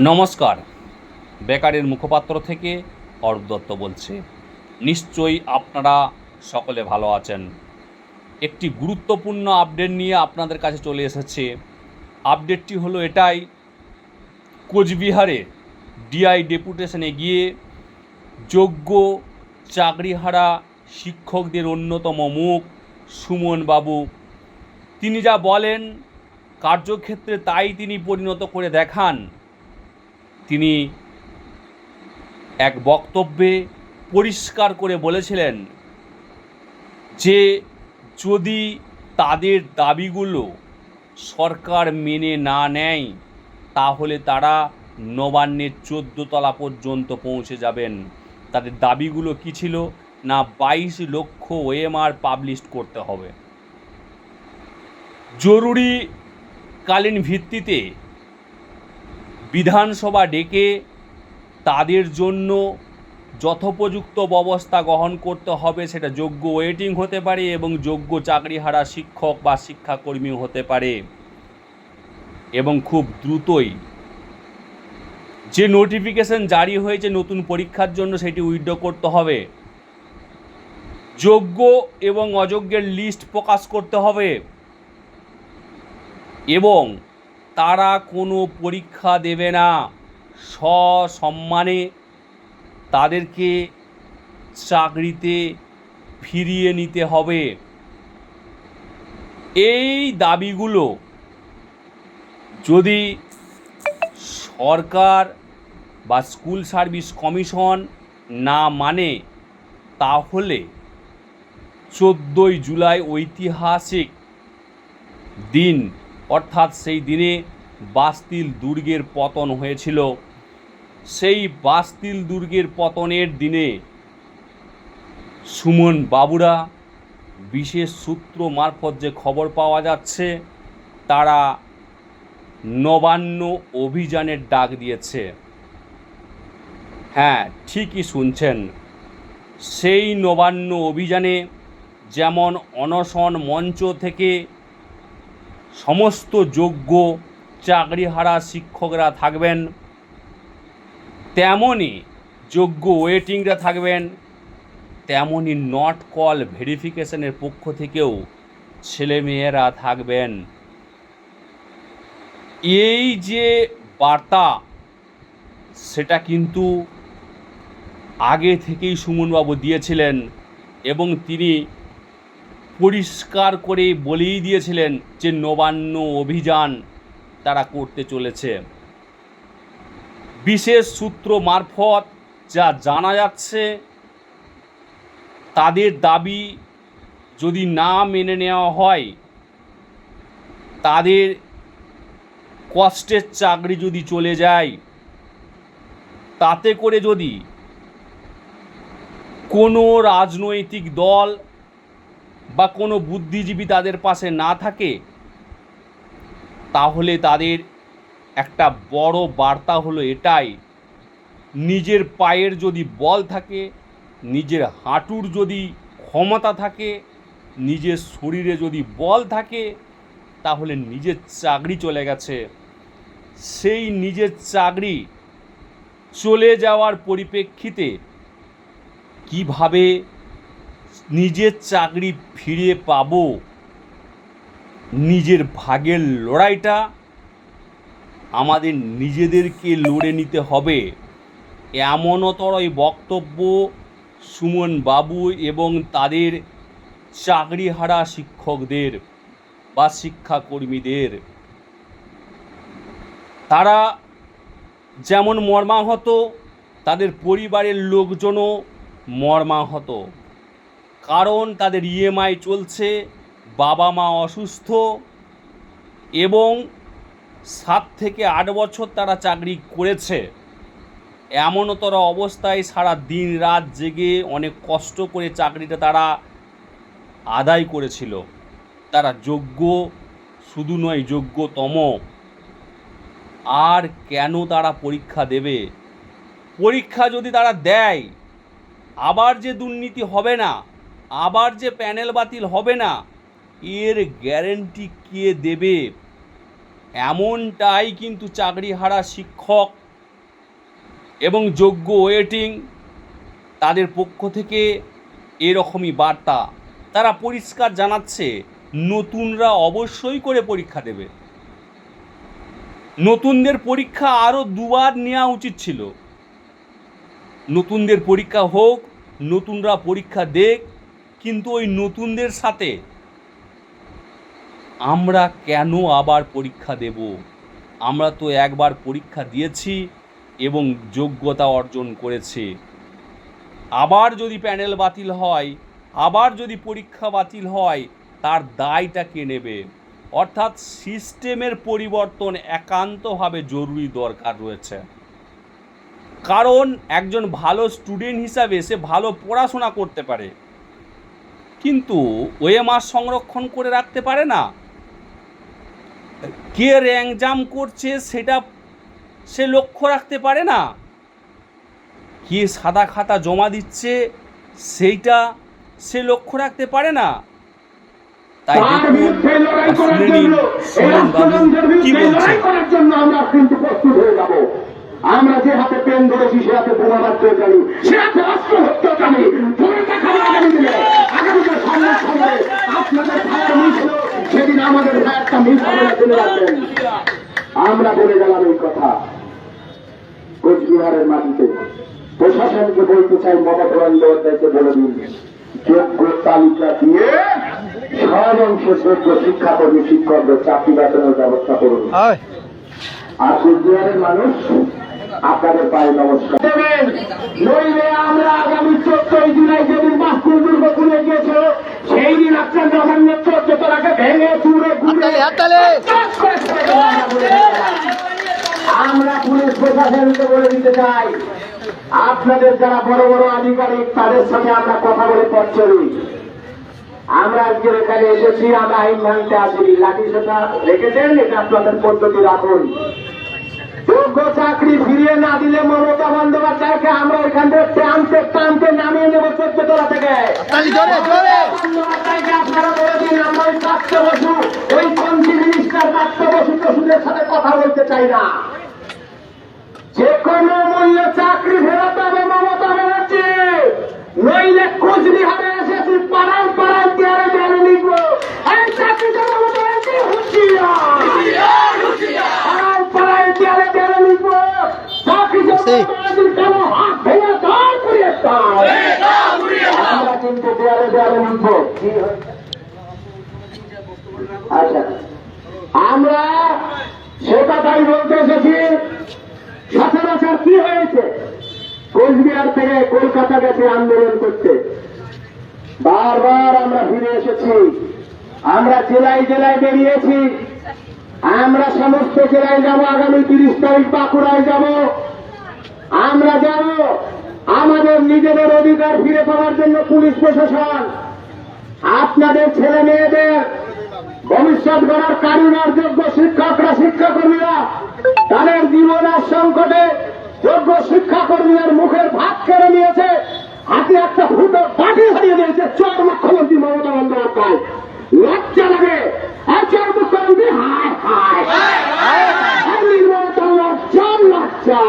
নমস্কার। বেকারের মুখপাত্র থেকে অরূপ দত্ত বলছে। নিশ্চয়ই আপনারা সকলে ভালো আছেন। একটি গুরুত্বপূর্ণ আপডেট নিয়ে আপনাদের কাছে চলে এসেছে। আপডেটটি হলো এটাই, কোচবিহারে ডিআই ডেপুটেশনে গিয়ে যোগ্য চাকরিহারা শিক্ষকদের অন্যতম মুখ সুমন বাবু তিনি যা বলেন, কার্যক্ষেত্রে তাই তিনি পরিণত করে দেখান। তিনি এক বক্তব্যে পরিষ্কার করে বলেছিলেন যে যদি তাদের দাবিগুলো সরকার মেনে না নেয়, তাহলে তারা নবান্নের চোদ্দ তলা পর্যন্ত পৌঁছে যাবেন। তাদের দাবিগুলো কী ছিল? না বাইশ লক্ষ ওএমআর পাবলিশ করতে হবে। জরুরি জরুরিকালীন ভিত্তিতে বিধানসভা ডেকে তাদের জন্য যথোপযুক্ত ব্যবস্থা গ্রহণ করতে হবে, সেটা যোগ্য ওয়েটিং হতে পারে এবং যোগ্য চাকরিহারা শিক্ষক বা শিক্ষাকর্মী হতে পারে। এবং খুব দ্রুতই যে নোটিফিকেশন জারি হয়েছে নতুন পরীক্ষার জন্য, সেটি উইথড্র করতে হবে। যোগ্য এবং অযোগ্যের লিস্ট প্রকাশ করতে হবে। এবং তারা কোনো পরীক্ষা দেবে না। সসম্মানে তাদেরকে চাকরিতে ফিরিয়ে নিতে হবে। এই দাবিগুলো যদি সরকার বা স্কুল সার্ভিস কমিশন না মানে তাহলে চোদ্দোই জুলাই ঐতিহাসিক দিন অর্থাৎ সেই দিনে বাস্তিল দুর্গের পতন হয়েছিল। সেই বাস্তিল দুর্গের পতনের দিনে সুমন বাবুরা, বিশেষ সূত্র মারফত যে খবর পাওয়া যাচ্ছে, তারা নবান্ন অভিযানের ডাক দিয়েছে। হ্যাঁ ঠিকই শুনছেন। সেই নবান্ন অভিযানে যেমন অনশন মঞ্চ থেকে সমস্ত যোগ্য চাকরিহারা শিক্ষকরা থাকবেন। তেমনই যোগ্য ওয়েটিংরা থাকবেন। তেমনই নট কল ভেরিফিকেশনের পক্ষ থেকেও ছেলেমেয়েরা থাকবেন। এই যে বার্তা, সেটা কিন্তু আগে থেকেই সুমনবাবু দিয়েছিলেন এবং তিনি পরিষ্কার করে বলেই দিয়েছিলেন যে নবান্ন অভিযান তারা করতে চলেছে। বিশেষ সূত্র মারফত যা জানা যাচ্ছে, তাদের দাবি যদি না মেনে নেওয়া হয়, তাদের কষ্টের চাকরি যদি চলে যায়, তাতে করে যদি কোনো রাজনৈতিক দল বা কোনো বুদ্ধিজীবী তাদের পাশে না থাকে, তাহলে তাদের একটা বড় বার্তা হলো এটাই, নিজের পায়ের যদি বল থাকে, নিজের হাঁটুর যদি ক্ষমতা থাকে, নিজের শরীরে যদি বল থাকে, তাহলে নিজের চাকরি চলে গেছে। সেই নিজের চাকরি চলে যাওয়ার পরিপ্রেক্ষিতে কীভাবে নিজের চাকরি ফিরে পাবো, নিজের ভাগের লড়াইটা আমাদের নিজেদেরকে লড়ে নিতে হবে। এমনতরই বক্তব্য সুমন বাবু এবং তাদের চাকরিহারা শিক্ষকদের বা শিক্ষাকর্মীদের। তারা যেমন মর্মাহত, তাদের পরিবারের লোকজনও মর্মাহত। কারণ তাদের ইএমআই চলছে, বাবা মা অসুস্থ এবং সাত থেকে আট বছর তারা চাকরি করেছে। এমনতর অবস্থায় সারা দিন রাত জেগে অনেক কষ্ট করে চাকরিটা তারা আদায় করেছিল। তারা যোগ্য, শুধু নয় যোগ্যতম। আর কেন তারা পরীক্ষা দেবে? পরীক্ষা যদি তারা দেয়, আবার যে দুর্নীতি হবে না। আবার যে প্যানেল বাতিল হবে না, এর গ্যারেন্টি কে দেবে? এমনটাই কিন্তু চাকরিহারা শিক্ষক এবং যোগ্য ওয়েটিং তাদের পক্ষ থেকে এরকমই বার্তা। তারা পরিষ্কার জানাচ্ছে, নতুনরা অবশ্যই করে পরীক্ষা দেবে। নতুনদের পরীক্ষা আরও দুবার নেওয়া উচিত ছিল। নতুনদের পরীক্ষা হোক, নতুনরা পরীক্ষা দেখ কিন্তু ওই নতুনদের সাথে আমরা কেন আবার পরীক্ষা দেব? আমরা তো একবার পরীক্ষা দিয়েছি এবং যোগ্যতা অর্জন করেছি। আবার যদি প্যানেল বাতিল হয়, আবার যদি পরীক্ষা বাতিল হয়, তার দায়টা কে নেবে? অর্থাৎ সিস্টেমের পরিবর্তন একান্তভাবে জরুরি দরকার রয়েছে। কারণ একজন ভালো স্টুডেন্ট হিসাবে সে ভালো পড়াশোনা করতে পারে। কিন্তু ওএমআর সংরক্ষণ করে রাখতে পারে না। কে র্যাঙ্ক জাম করছে সেটা সে লক্ষ্য রাখতে পারে না। কে সাদা খাতা জমা দিচ্ছে সেইটা সে লক্ষ্য রাখতে পারে না। তাই কি বলছে আমরা যে হাতে পেন ধরেছি সে হাতে বোমা মারতে জানি সে হাতে অস্ত্র হত্যা জানি পরে দেখাবো আগামী দিনে আগামীতে সামনে সামনে আপনাদের ভাইয়ের মিস হলো সেদিন আমাদের ভাইয়েরটা মিস হবে না চলে রাখবেন আমরা বলে গেলাম এই কথা কোচবিহারের মাটিতে। প্রশাসনকে বলতে চাই মমতা বন্দ্যোপাধ্যায়কে বলে দিন যোগ্য তালিকা দিয়ে সব অংশের যোগ্য শিক্ষাকর্মী শিক্ষকদের চাকরি বেতনের ব্যবস্থা করুন। আর কোচবিহারের মানুষ আপনাদের পায়ে নমস্কার। নইলে আমরা আগামী চোদ্দই জুলাই যেদিন বাস্তুর দুর্গ খুলে গিয়েছিল আপনার ভেঙে ঘুরে আমরা পুলিশ প্রশাসনকে বলে দিতে চাই আপনাদের যারা বড় বড় আধিকারিক তাদের সাথে আমরা কথা বলে পথ চলি আমরা আজকে এখানে এসেছি আমরা আইন ভাঙতে আসিনি। লাঠি সেটা রেখেছেন এটা আপনাদের পদ্ধতি রাখুন। যোগ্য চাকরি ফিরিয়ে না দিলে মমতা বন্দ্যোপাধ্যায়কে আমরা এখান থেকে টানতে টানতে নামিয়ে নেব চোদ্দ তলা থেকে আপনারা বলে দিন আমরা ওই প্রাপ্ত বসু ওই মিনিস্টার প্রাপ্ত বসু সাথে কথা বলতে চাই না। যে কোনো মূল্যে চাকরি ফেরত হবে মমতা ব্যানার্জি। নইলে কোচবিহারে এসে তুই আচ্ছা। আমরা সে কথাই বলতে এসেছি, সচরাচর কি হয়েছে? কোচবিহার থেকে কলকাতা গেছে আন্দোলন করতে। বারবার আমরা ফিরে এসেছি। আমরা জেলায় জেলায় বেরিয়েছি। আমরা সমস্ত জেলায় যাব, আগামী তিরিশ তারিখ বাঁকুড়ায় যাব। আমরা যাব। আমাদের নিজেদের অধিকার ফিরে পাওয়ার জন্য পুলিশ প্রশাসন। আপনাদের ছেলে মেয়েদের ভবিষ্যৎ গড়ার কারিনার যোগ্য শিক্ষকরা শিক্ষাকর্মীরা তাদের জীবনের সংকটে যোগ্য শিক্ষাকর্মীদের মুখের ভাত কেড়ে নিয়েছে হাতে একটা ফুটো পাটি হারিয়ে দিয়েছে চার মুখ্যমন্ত্রী মমতা বন্দ্যোপাধ্যায় লজ্জা লাগে আর চার মুখ্যমন্ত্রী হায় হায় লজ্জা লজ্জা